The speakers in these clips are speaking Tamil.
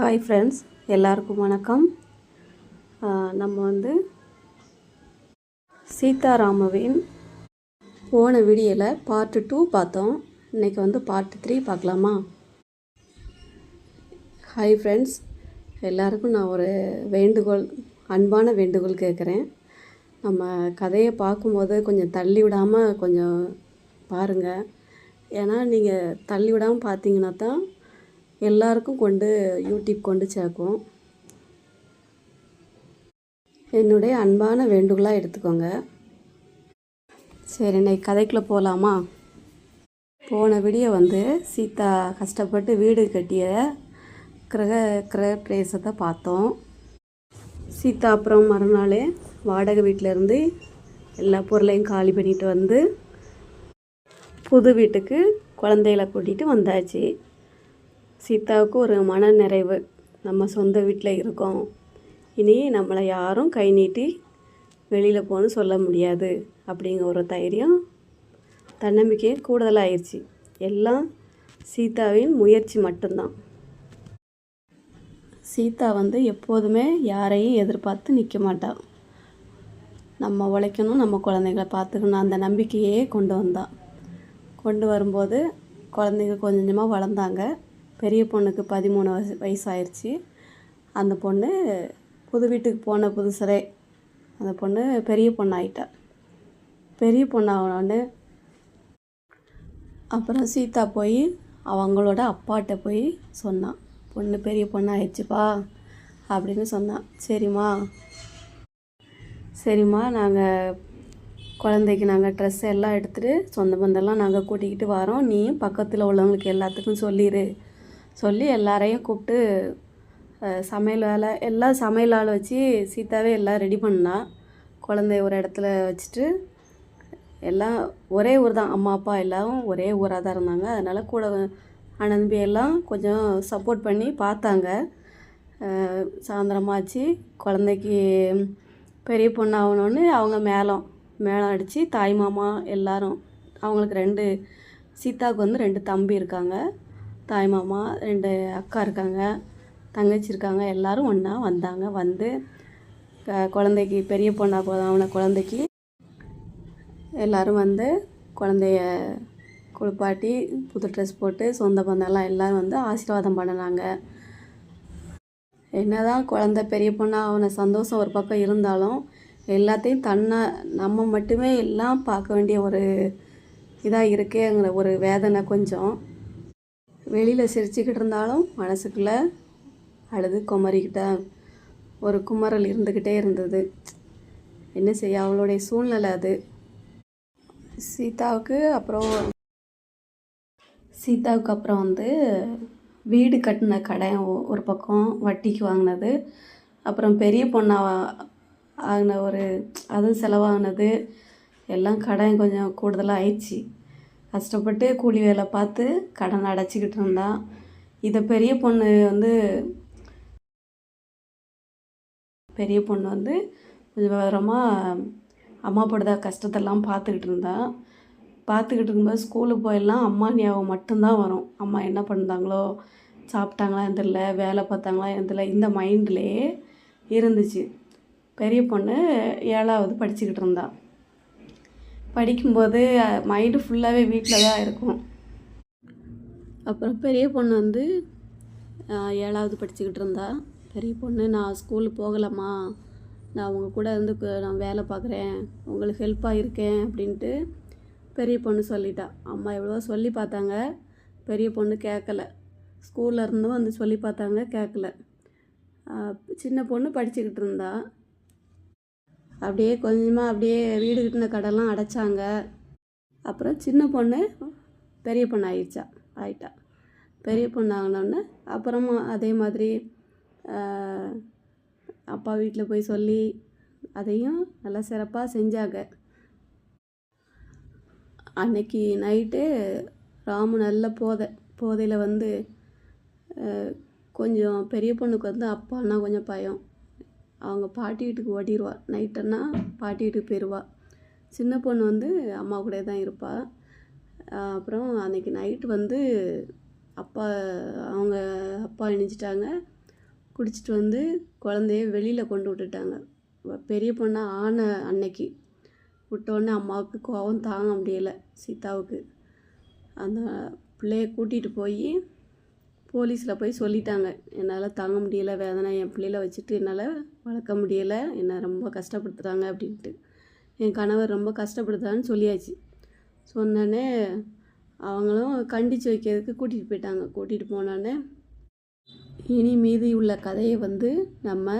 ஹாய் ஃப்ரெண்ட்ஸ் எல்லாருக்கும் வணக்கம். நம்ம வந்து சீதாராமவின் போன வீடியோவில் பார்ட்டு டூ பார்த்தோம். இன்றைக்கி வந்து பார்ட்டு த்ரீ பார்க்கலாமா? ஹாய் ஃப்ரெண்ட்ஸ் எல்லாருக்கும் நான் ஒரு வேண்டுகோள் அன்பான வேண்டுகோள் கேட்குறேன். நம்ம கதையை பார்க்கும்போது கொஞ்சம் தள்ளி விடாமல் கொஞ்சம் பாருங்கள் ஏன்னா நீங்கள் தள்ளி விடாமல் பார்த்தீங்கன்னா தான் எல்லாருக்கும் கொண்டு யூடியூப் கொண்டு சேர்க்கும் என்னுடைய அன்பான வேண்டுகோளாக எடுத்துக்கோங்க. சரி இன்னைக்கு கதைக்குள்ளே போகலாமா போன வீடியோ வந்து சீதா கஷ்டப்பட்டு வீடு கட்டிய கிரக கிரக பிரேசத்தை பார்த்தோம். சீதா அப்புறம் மறுநாள் வாடகை வீட்டில் இருந்து எல்லா பொருளையும் காலி பண்ணிட்டு வந்து புது வீட்டுக்கு குழந்தைகளை கூட்டிகிட்டு வந்தாச்சு. சீதாவுக்கு ஒரு மன நிறைவு நம்ம சொந்த வீட்டில் இருக்கோம். இனி நம்மளை யாரும் கை நீட்டி வெளியில் போகணும்னு சொல்ல முடியாது அப்படிங்கிற ஒரு தைரியம் தன்னம்பிக்கையே கூடுதலாகிடுச்சு எல்லாம் சீதாவின் முயற்சி மட்டும்தான். சீதா வந்து எப்போதுமே யாரையும் எதிர்பார்த்து நிற்க மாட்டாள் நம்ம உழைக்கணும் நம்ம குழந்தைங்கள பார்த்துக்கணும் அந்த நம்பிக்கையே கொண்டு வந்தான் கொண்டு வரும்போது குழந்தைங்க கொஞ்சம் கொஞ்சமாக வளர்ந்தாங்க. பெரிய பொண்ணுக்கு பதிமூணு வயசு வயசாயிருச்சு. அந்த பொண்ணு புது வீட்டுக்கு போன புதுசரே அந்த பொண்ணு பெரிய பொண்ணு பெரிய பொண்ணு அப்புறம் சீதா போய் அவங்களோட அப்பாட்ட போய் சொன்னான் பொண்ணு பெரிய பொண்ணு ஆயிடுச்சுப்பா அப்படின்னு சொன்னான் சரிம்மா சரிம்மா நாங்கள் குழந்தைக்கு நாங்கள் ட்ரெஸ் எல்லாம் எடுத்துகிட்டு சொந்த பந்தெல்லாம் நாங்கள் கூட்டிக்கிட்டு வரோம். நீயும் பக்கத்தில் உள்ளவங்களுக்கு எல்லாத்துக்கும் சொல்லிடு சொல்லி எல்லாரையும் கூப்பிட்டு சமையல் வேலை எல்லாம் சமையல் ஆள் வச்சு சீத்தாவே எல்லாம் ரெடி பண்ணா. குழந்தைய ஒரு இடத்துல வச்சுட்டு எல்லாம் ஒரே ஊர் தான். அம்மா அப்பா எல்லாம் ஒரே ஊராக தான் இருந்தாங்க. அதனால் கூட அனந்தி எல்லாம் கொஞ்சம் சப்போர்ட் பண்ணி பார்த்தாங்க. சாயந்தரமாச்சு குழந்தைக்கு பெரிய பொண்ணு ஆகணுன்னு அவங்க மேளம் மேளம் அடித்து தாய் மாமா எல்லாரும் அவங்களுக்கு ரெண்டு சீதாவுக்கு வந்து ரெண்டு தம்பி இருக்காங்க. தாய் மாமா ரெண்டு அக்கா இருக்காங்க தங்கச்சி இருக்காங்க எல்லோரும் ஒன்றா வந்தாங்க. வந்து குழந்தைக்கு பெரிய பொண்ணா போதான குழந்தைக்கு எல்லோரும் வந்து குழந்தைய குளிப்பாட்டி புது ட்ரெஸ் போட்டு சொந்த பந்தம்லாம் எல்லோரும் வந்து ஆசீர்வாதம் பண்ணினாங்க என்ன தான் குழந்த பெரிய பொண்ணா அவனை சந்தோஷம் ஒரு பக்கம் இருந்தாலும் எல்லாத்தையும் தன்னை நம்ம மட்டுமே எல்லாம் பார்க்க வேண்டிய ஒரு இதாக இருக்கேங்கிற ஒரு வேதனை கொஞ்சம். வெளியில் சிரிச்சுக்கிட்டு இருந்தாலும் மனசுக்குள்ளே அழுது குமரிக்கிட்ட ஒரு குமரல் இருந்துக்கிட்டே இருந்தது. என்ன செய்ய அவளுடைய சூழ்நிலை அது. சீதாவுக்கு அப்புறம் சீதாவுக்கு அப்புறம் வந்து வீடு கட்டின கடன் ஒரு பக்கம் வட்டிக்கு வாங்கினது. அப்புறம் பெரிய பொண்ணா ஆகின ஒரு அதுவும் செலவாகினது எல்லாம் கடன் கொஞ்சம் கூடுதலாக ஆயிடுச்சு கஷ்டப்பட்டு கூலி வேலை பார்த்து கடன் அடைச்சிக்கிட்டு இருந்தான் இதை பெரிய பொண்ணு வந்து பெரிய பொண்ணு வந்து கொஞ்சம் விவரமாக அம்மா படுத கஷ்டத்தெல்லாம் பார்த்துக்கிட்டு இருந்தா. பார்த்துக்கிட்டு இருக்கும்போது ஸ்கூலுக்கு போயெல்லாம் அம்மா ஞாபகம் மட்டும்தான் வரும். அம்மா என்ன பண்ணாங்களோ சாப்பிட்டாங்களா எந்திரில வேலை பார்த்தாங்களா எந்திரில இந்த மைண்ட்லேயே இருந்துச்சு. பெரிய பொண்ணு ஏழாவது படிச்சுக்கிட்டு இருந்தாள் படிக்கும்போது மைண்டு ஃபுல்லாகவே வீட்டில் தான் இருக்கும். அப்புறம் பெரிய பொண்ணு வந்து ஏழாவது படிச்சுக்கிட்டு இருந்தா. பெரிய பொண்ணு நான் ஸ்கூலுக்கு போகலாமா நான் உங்கள் கூட இருந்து நான் வேலை பார்க்குறேன். உங்களுக்கு ஹெல்ப்பாக இருக்கேன் அப்படின்ட்டு பெரிய பொண்ணு சொல்லிட்டா. அம்மா எவ்வளோ சொல்லி பார்த்தாங்க. பெரிய பொண்ணு கேட்கல. ஸ்கூலில் இருந்தும் வந்து சொல்லி பார்த்தாங்க கேட்கல. சின்ன பொண்ணு படிச்சுக்கிட்டு இருந்தா. அப்படியே கொஞ்சமாக அப்படியே வீடு கட்டின கடைலாம் அடைச்சாங்க. அப்புறம் சின்ன பொண்ணு பெரிய பொண்ணு ஆயிடுச்சா ஆயிட்டா. பெரிய பொண்ணு ஆகினோடனே அப்புறமா அதே மாதிரி அப்பா வீட்டில் போய் சொல்லி அதையும் நல்லா சிறப்பாக செஞ்சாங்க. அன்னைக்கு நைட்டு ராமு நல்ல போதை போதையில் வந்து கொஞ்சம் பெரிய பொண்ணுக்கு வந்து அப்பான்னா கொஞ்சம் பயம். அவங்க பாட்டி வீட்டுக்கு ஓடிடுவா நைட்டுன்னா பாட்டி வீட்டுக்கு போயிடுவா சின்ன பொண்ணு வந்து அம்மா கூட தான் இருப்பாள் அப்புறம் அன்றைக்கி நைட்டு வந்து அப்பா அவங்க அப்பா இணைஞ்சிட்டாங்க குடிச்சிட்டு வந்து குழந்தைய வெளியில் கொண்டு விட்டுட்டாங்க. பெரிய பொண்ணை ஆன அன்னைக்கு. விட்டோடனே அம்மாவுக்கு கோபம் தாங்க முடியலை சீதாவுக்கு. அந்த பிள்ளைய கூட்டிகிட்டு போய் போலீஸில் போய் சொல்லிட்டாங்க. என்னால் தாங்க முடியலை வேதனை என் பிள்ளையில வச்சுட்டு என்னால் வளர்க்க முடியலை என்னை ரொம்ப கஷ்டப்படுத்துகிறாங்க அப்படின்ட்டு. என் கணவர் ரொம்ப கஷ்டப்படுத்துறான்னு சொல்லியாச்சு. சொன்னோடனே அவங்களும் கண்டித்து வைக்கிறதுக்கு கூட்டிகிட்டு போயிட்டாங்க. கூட்டிகிட்டு போனோடனே இனி மீதி உள்ள கதையை வந்து நம்ம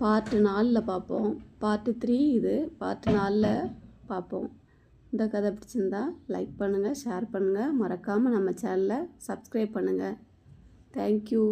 பார்ட்டு நாலில் பார்ப்போம். பார்ட்டு த்ரீ இது பார்ட்டு நாலில் பார்ப்போம். இந்த கதை பிடிச்சிருந்தா லைக் பண்ணுங்கள் ஷேர் பண்ணுங்கள் மறக்காமல் நம்ம சேனலை சப்ஸ்கிரைப் பண்ணுங்கள் தேங்க்யூ